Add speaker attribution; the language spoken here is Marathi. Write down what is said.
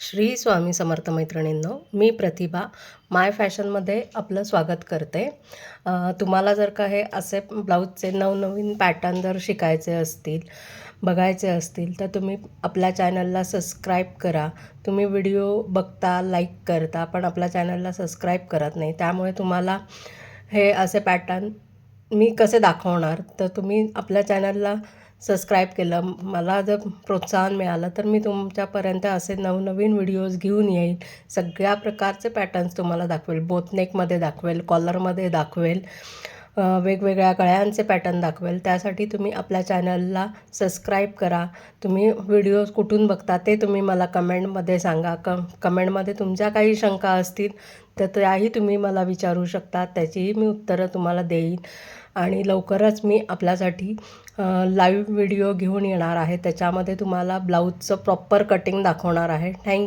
Speaker 1: श्री स्वामी समर्थ मैत्रिणींनो मी प्रतिभा माय फॅशनमध्ये आपलं स्वागत करते. तुम्हाला जर का हे असे ब्लाऊजचे नवनवीन पॅटर्न जर शिकायचे असतील बघायचे असतील तर तुम्ही आपल्या चॅनलला सबस्क्राईब करा. तुम्ही व्हिडिओ बघता लाईक करता पण आपल्या चॅनलला सबस्क्राईब करत नाही. त्यामुळे तुम्हाला हे असे पॅटर्न मी कसे दाखवणार? तर तुम्ही आपल्या चॅनलला सबस्क्राईब केलं मला जर प्रोत्साहन मिळालं तर मी तुमच्यापर्यंत असे नवनवीन व्हिडिओज घेऊन येईल. सगळ्या प्रकारचे पॅटर्न्स तुम्हाला दाखवेल. बोथनेकमध्ये दाखवेल कॉलरमध्ये दाखवेल. वेगवेगळ्या गळ्यांचे पॅटर्न दाखवेल. त्यासाठी तुम्ही आपल्या चॅनलला सबस्क्राईब करा. तुम्ही व्हिडिओज कुठून बघता ते तुम्ही मला कमेंटमध्ये सांगा. क कमेंटमध्ये तुमच्या काही शंका असतील तर त्याही तुम्ही मला विचारू शकता. त्याचीही मी उत्तरं तुम्हाला देईन. आणि लवकरच मी आपल्यासाठी लाईव्ह व्हिडिओ घेऊन येणार आहे. त्याच्यामध्ये तुम्हाला ब्लाऊजचं प्रॉपर कटिंग दाखवणार आहे. थँक